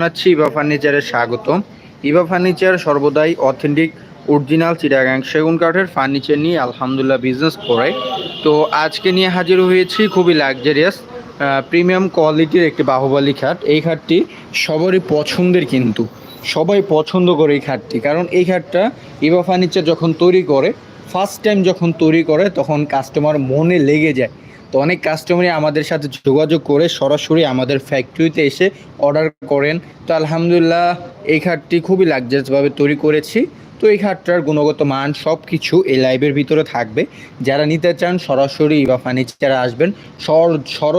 জানাচ্ছি ইভা ফার্নিচারে স্বাগতম। ইভা ফার্নিচার সর্বদাই অথেন্টিক, অরিজিনাল চিটাগাং সেগুন কাঠের ফার্নিচার নিয়ে আলহামদুলিল্লাহ বিজনেস করে। তো আজকে নিয়ে হাজির হয়েছি খুবই লাক্সারিয়াস প্রিমিয়াম কোয়ালিটির একটি বাহুবলী খাট। এই খাটটি সবারই পছন্দের কিন্তু। সবাই পছন্দ করে এই খাটটি। কারণ এই খাটটা ইভা ফার্নিচার যখন তৈরি করে ফার্স্ট টাইম যখন তৈরি করে, তখন কাস্টমার মনে লেগে যায়। তো অনেক কাস্টমারই আমাদের সাথে যোগাযোগ করে সরাসরি আমাদের ফ্যাক্টরিতে এসে অর্ডার করেন। তো আলহামদুলিল্লাহ এই খাটটি খুবই লাক্সারিয়াসভাবে তৈরি করেছি। তো এই খাটটার গুণগত মান সব কিছু এই লাইভের ভিতরে থাকবে। যারা নিতে চান সরাসরি বা ফার্নিচারে আসবেন, সর সর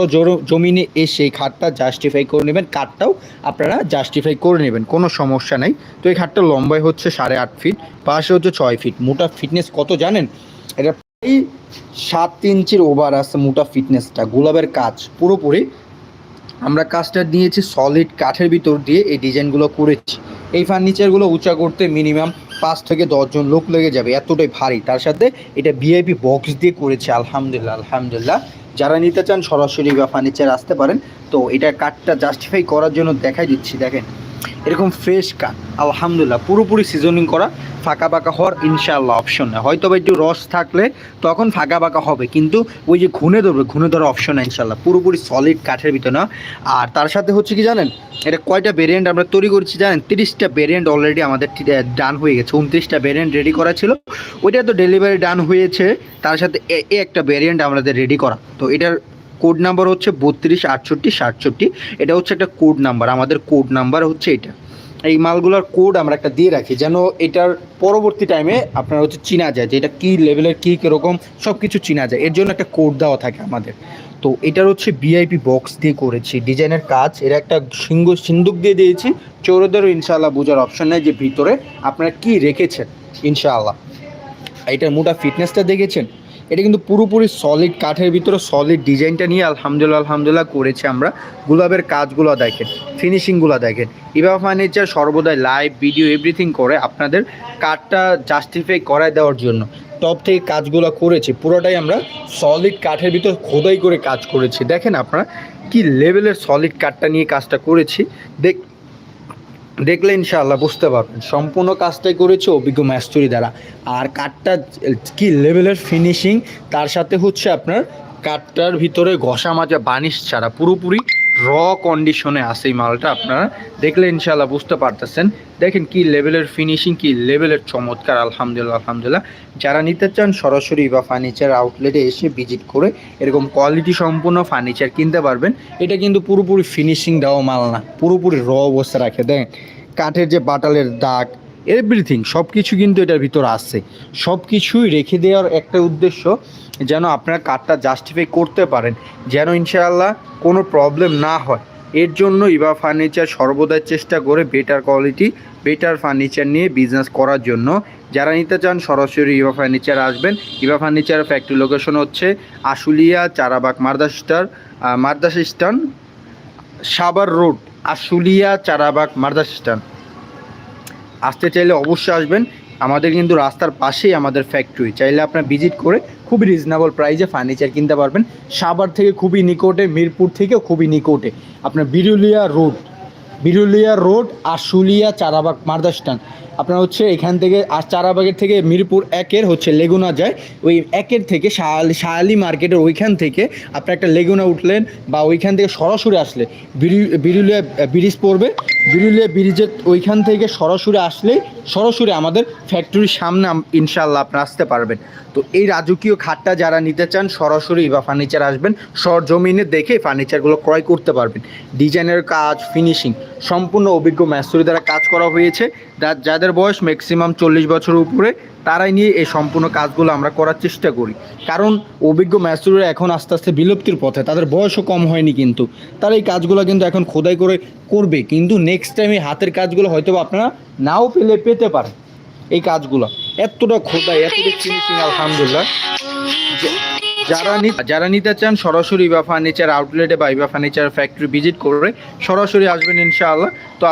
জমিনে এসে এই খাটটা জাস্টিফাই করে নেবেন। কাঠটাও আপনারা জাস্টিফাই করে নেবেন, কোনো সমস্যা নেই। তো এই খাটটা লম্বায় হচ্ছে সাড়ে আট ফিট পাশে হচ্ছে ছয় ফিট মোটা ফিটনেস কত জানেন? এটা এই সাত ইঞ্চির ওভার আছে মোটা ফিটনেসটা গোলাপের কাজ, পুরোপুরি। আমরা কাজটা নিয়েছি সলিড কাঠের ভিতর দিয়ে এই ডিজাইনগুলো করেছি। এই ফার্নিচারগুলো উঁচা করতে মিনিমাম পাঁচ থেকে দশজন লোক লেগে যাবে, এতটাই ভারী। তার সাথে এটা ভিআইপি বক্স দিয়ে করেছে, আলহামদুলিল্লাহ আলহামদুলিল্লাহ। যারা নিতে চান সরাসরি বা ফার্নিচার আসতে পারেন। তো এটা কাঠটা জাস্টিফাই করার জন্য দেখাই দিচ্ছি, দেখেন। এরকম ফ্রেশ কাঠ আলহামদুলিল্লাহ, পুরোপুরি সিজনিং করা, ফাঁকা বাঁকা হওয়ার ইনশাআল্লাহ অপশন নেই। হয়তো বা একটু রস থাকলে তখন ফাঁকা বাঁকা হবে, কিন্তু ওই যে ঘুনে ধরবে, ঘুনে ধরার অপশন নেই ইনশাল্লাহ পুরোপুরি সলিড কাঠের ভিতরে না। আর তার সাথে হচ্ছে কি জানেন, এটা কয়টা ভেরিয়েন্ট আমরা তৈরি করছি জানেন? তিরিশটা ভেরিয়েন্ট অলরেডি আমাদের ডান হয়ে গেছে। উনত্রিশটা ভেরিয়েন্ট রেডি করা ছিল। ওইটা তো ডেলিভারি ডান হয়েছে। তার সাথে এ একটা ভেরিয়েন্ট আমাদের রেডি করা। তো এটার কোড নাম্বার হচ্ছে বত্রিশ, আটষট্টি, সাতষট্টি। এটা হচ্ছে একটা কোড নাম্বার আমাদের কোড নাম্বার হচ্ছে এটা। এই মালগুলোর কোড আমরা একটা দিয়ে রাখি, যেন এটার পরবর্তী টাইমে আপনার হচ্ছে চিনা যায় যে এটা কী লেভেলের কী কীরকম সব কিছু চিনা যায়। এর জন্য একটা কোড দেওয়া থাকে আমাদের। তো এটার হচ্ছে ভিআইপি বক্স দিয়ে করেছি ডিজাইনের কাজ। এর একটা সিংহ, সিন্দুক দিয়ে দিয়েছি। চৌরদেরও ইনশাআল্লাহ বোঝার অপশন নেই যে ভিতরে আপনারা কি রেখেছেন, ইনশাআল্লাহ। এটার মোটা ফিটনেসটা দেখেছেন? এটা কিন্তু পুরোপুরি সলিড কাঠের ভিতরে সলিড ডিজাইনটা নিয়ে আলহামদুলিল্লাহ আলহামদুলিল্লাহ করেছে আমরা। গুলাবের কাজগুলো দেখেন ফিনিশিংগুলো দেখেন। ইভা ফার্নিচার সর্বদাই লাইভ ভিডিও এভরিথিং করে আপনাদের কাঠটা জাস্টিফাই করায় দেওয়ার জন্য। টপ থেকে কাজগুলো করেছি, পুরোটাই আমরা সলিড কাঠের ভিতর খোদাই করে কাজ করেছি। দেখেন আপনারা কি লেভেলের সলিড কাঠটা নিয়ে কাজটা করেছি। দেখ দেখলে ইনশাল্লাহ বুঝতে পারবেন। সম্পূর্ণ কাজটাই করেছে অভিজ্ঞ ম্যাস্তুরি দ্বারা। আর কাঠটা কি লেভেলের ফিনিশিং তার সাথে হচ্ছে আপনার কাঠটার ভিতরে ঘষা মাজা বানিশ ছাড়া পুরোপুরি র কন্ডিশনে আছে এই মালটা আপনারা দেখলে ইনশাআল্লাহ বুঝতে পারতেছেন। দেখেন কি লেভেলের ফিনিশিং কি লেভেলের চমৎকার, আলহামদুলিল্লাহ আলহামদুলিল্লাহ। যারা নিতে চান সরাসরি বা ফার্নিচার আউটলেটে এসে ভিজিট করে এরকম কোয়ালিটি সম্পূর্ণ ফার্নিচার কিনতে পারবেন। এটা কিন্তু পুরোপুরি ফিনিশিং দেওয়া মাল না, পুরোপুরি র অবস্থা রাখে। দেন কাঠের যে বাটালের দাগ এভরিথিং সব কিছু কিন্তু এটার ভিতর আসছে। সব কিছুই রেখে দেওয়ার একটা উদ্দেশ্য যেন আপনারা কাঠটা জাস্টিফাই করতে পারেন, যেন ইনশাআল্লাহ কোনো প্রবলেম না হয়। এর জন্য ইভা ফার্নিচার সর্বদাই চেষ্টা করে বেটার কোয়ালিটি বেটার ফার্নিচার নিয়ে বিজনেস করার জন্য। যারা নিতে চান সরাসরি ইভা ফার্নিচার আসবেন। ইভা ফার্নিচার ফ্যাক্টরি লোকেশন হচ্ছে আশুলিয়া, চারাবাগ মার্দাস্টার মার্দাস স্টান সাবার রোড, আশুলিয়া, চারাবাগ মার্দাস স্টান। আসতে চাইলে অবশ্যই আসবেন। আমাদের কিন্তু রাস্তার পাশেই আমাদের ফ্যাক্টরি চাইলে আপনার ভিজিট করে খুবই রিজনেবল প্রাইসে ফার্নিচার কিনতে পারবেন। সাবার থেকে খুবই নিকটে, মিরপুর থেকেও খুবই নিকটে। আপনার বিরুলিয়া রোড বিরুলিয়া রোড আর আশুলিয়া চারাবাগ মার্দাস্টান আপনার হচ্ছে এখান থেকে আর চারাবাগের থেকে মিরপুর একের হচ্ছে লেগুনা যায়। ওই একের থেকে শাহালি মার্কেটের ওইখান থেকে আপনি একটা লেগুনা উঠলেন বা ওইখান থেকে সরাসরি আসলে বিরু- বিরুলিয়া ব্রিজ পড়বে। বিরুলিয়া ব্রিজের ওইখান থেকে সরাসরি আসলেই সরাসরি আমাদের ফ্যাক্টরির সামনে ইনশাল্লাহ আপনি আসতে পারবেন। তো এই রাজকীয় খাটটা যারা নিতে চান সরাসরি বা ফার্নিচার আসবেন, সরজমিনে দেখে ফার্নিচারগুলো ক্রয় করতে পারবেন। ডিজাইনের কাজ ফিনিশিং সম্পূর্ণ অভিজ্ঞ ম্যাস্তুরি দ্বারা কাজ করা হয়েছে। যা- যাদের বয়স ম্যাক্সিমাম চল্লিশ বছর উপরে, তারাই নিয়ে এই সম্পূর্ণ কাজগুলো আমরা করার চেষ্টা করি। কারণ অভিজ্ঞ ম্যাস্তুরিরা এখন আস্তে আস্তে বিলুপ্তির পথে, তাদের বয়সও কম হয়নি কিন্তু। তারা এই কাজগুলো কিন্তু এখন খোদাই করে করবে। কিন্তু নেক্সট টাইম এই হাতের কাজগুলো হয়তো আপনারা নাও পেলে পেতে পারেন। এই কাজগুলো এতটা খোদাই, এতটা আলহামদুলিল্লাহ। যারা যারা নিতে চান, সরাসরি বা ফার্নিচার আউটলেটে বা ফার্নিচার ফ্যাক্টরি ভিজিট করে সরাসরি আসবেন ইনশাআল্লাহ। তো